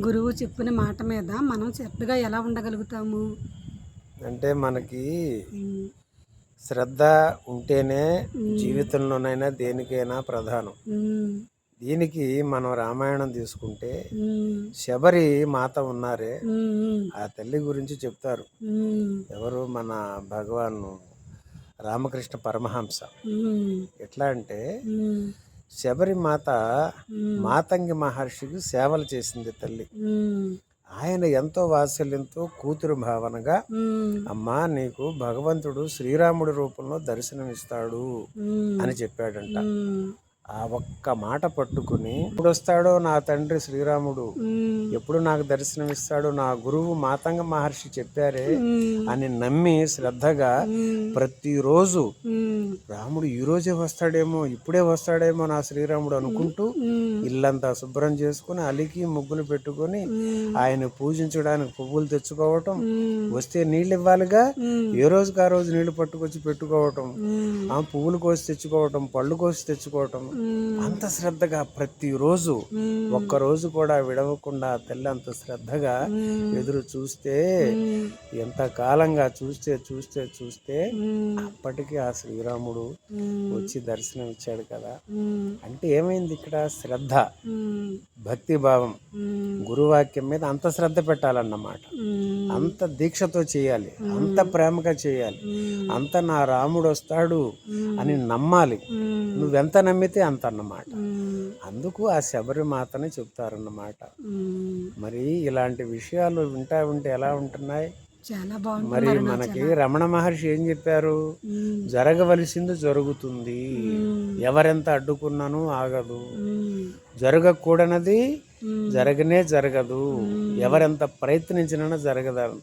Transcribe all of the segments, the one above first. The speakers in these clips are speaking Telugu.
గురువు చెప్పిన మాట మీద మనం శ్రద్ధగా ఎలా ఉండగలుగుతాము? అంటే మనకి శ్రద్ధ ఉంటేనే జీవితంలోనైనా దేనికైనా ప్రధానం. దీనికి మనం రామాయణం తీసుకుంటే శబరి మాత ఉన్నారే ఆ తల్లి గురించి చెప్తారు. ఎవరు? మన భగవాన్ రామకృష్ణ పరమహంస. ఎట్లా అంటే ఉమ్, శబరి మాత ఉమ్, మాతంగి మహర్షికి సేవలు చేసింది తల్లి. ఆయన ఎంతో వాత్సల్యంతో కూతురు భావనగా అమ్మా నీకు భగవంతుడు శ్రీరాముడి రూపంలో దర్శనమిస్తాడు అని చెప్పాడంట. ఆ ఒక్క మాట పట్టుకుని ఎప్పుడు వస్తాడో నా తండ్రి శ్రీరాముడు? ఎప్పుడు నాకు దర్శనమిస్తాడో? నా గురువు మాతంగ మహర్షి చెప్పారే అని నమ్మి శ్రద్ధగా ప్రతిరోజు రాముడు ఈ రోజే వస్తాడేమో ఇప్పుడే వస్తాడేమో నా శ్రీరాముడు అనుకుంటూ ఇల్లంతా శుభ్రం చేసుకుని అలికి ముగ్గులు పెట్టుకొని ఆయన పూజించడానికి పువ్వులు తెచ్చుకోవటం వస్తే నీళ్ళు ఇవ్వాలిగా ఏ రోజుకి ఆ రోజు నీళ్ళు పట్టుకొచ్చి పెట్టుకోవటం ఆ పువ్వులు కోసి తెచ్చుకోవటం పళ్ళు కోసి తెచ్చుకోవటం అంత శ్రద్ధగా ప్రతిరోజు ఉమ్, ఒక్క రోజు కూడా విడవకుండా తల్లి అంత శ్రద్ధగా ఎదురు చూస్తే ఎంత కాలంగా చూస్తే చూస్తే చూస్తే అప్పటికి ఆ శ్రీరాముడు వచ్చి దర్శనం ఇచ్చాడు కదా అంటే ఏమైంది ఇక్కడ? శ్రద్ధ. భక్తి భావం గురువాక్యం మీద అంత శ్రద్ధ పెట్టాలన్నమాట. అంత దీక్షతో చేయాలి. అంత ప్రేమగా చేయాలి. అంత నా రాముడు వస్తాడు అని నమ్మాలి. నువ్వెంత నమ్మితే అంత అన్నమాట అందుకు ఆ శబరి మాతని చెప్తారన్నమాట. మరి ఇలాంటి విషయాలు వింటా ఉంటే ఎలా ఉంటున్నాయి? చాలా మరి మనకి రమణ మహర్షి ఏం చెప్పారు? జరగవలసింది జరుగుతుంది. ఎవరెంత అడ్డుకున్నానూ ఆగదు. జరగకూడనది జరగనే జరగదు. ఎవరెంత ప్రయత్నించినా జరగదు?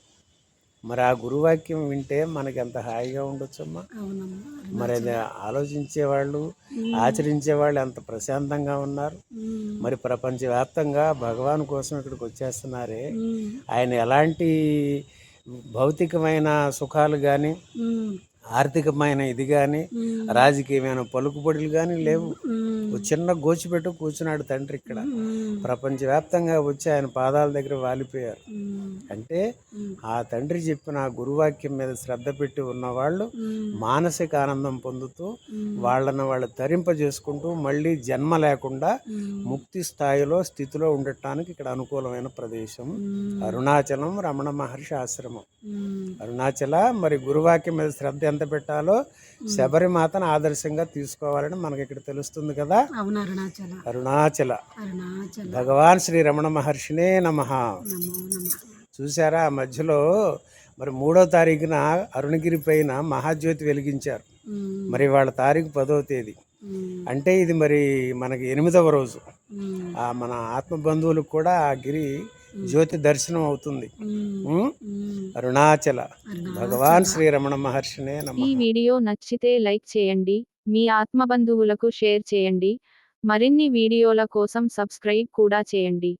మరి ఆ గురువాక్యం వింటే మనకి ఎంత హాయిగా ఉండొచ్చమ్మా? మరి అది ఆలోచించే వాళ్ళు ఆచరించే వాళ్ళు ఎంత ప్రశాంతంగా ఉన్నారు. మరి ప్రపంచవ్యాప్తంగా భగవాన్ కోసం ఇక్కడికి వచ్చేస్తున్నారే. ఆయన ఎలాంటి భౌతికమైన సుఖాలు కానీ ఆర్థికమైన ఇది కానీ రాజకీయమైన పలుకుబడులు కానీ లేవు. చిన్న గోచిపెట్టు కూర్చున్నాడు తండ్రి ఇక్కడ. ప్రపంచవ్యాప్తంగా వచ్చి ఆయన పాదాల దగ్గర వాలిపోయారు. అంటే ఆ తండ్రి చెప్పిన ఆ గురువాక్యం మీద శ్రద్ధ పెట్టి ఉన్నవాళ్ళు మానసిక ఆనందం పొందుతూ వాళ్ళని వాళ్ళు తరింపజేసుకుంటూ మళ్ళీ జన్మ లేకుండా ముక్తి స్థాయిలో స్థితిలో ఉండటానికి ఇక్కడ అనుకూలమైన ప్రదేశం అరుణాచలం రమణ మహర్షి ఆశ్రమం. అరుణాచల మరి గురువాక్యం మీద శ్రద్ధ ఎంత పెట్టాలో శబరిమాతను ఆదర్శంగా తీసుకోవాలని మనకి ఇక్కడ తెలుస్తుంది కదా. అరుణాచల. భగవాన్ శ్రీ రమణ మహర్షినే నమ. చూసారా ఆ మధ్యలో మరి మూడో తారీఖున అరుణగిరి పైన మహాజ్యోతి వెలిగించారు. మరి వాళ్ళ తారీఖు పదో తేదీ. అంటే ఇది మరి మనకి ఎనిమిదవ రోజు. మన ఆత్మ బంధువులకు కూడా ఆ గిరి జ్యోతి దర్శనం అవుతుంది. అరుణాచల. భగవాన్ శ్రీ రమణ మహర్షినే ఈ వీడియో నచ్చితే లైక్ చేయండి మీ ఆత్మబంధువులకు షేర్ చేయండి మరిన్ని వీడియోల కోసం సబ్స్క్రైబ్ కూడా చేయండి.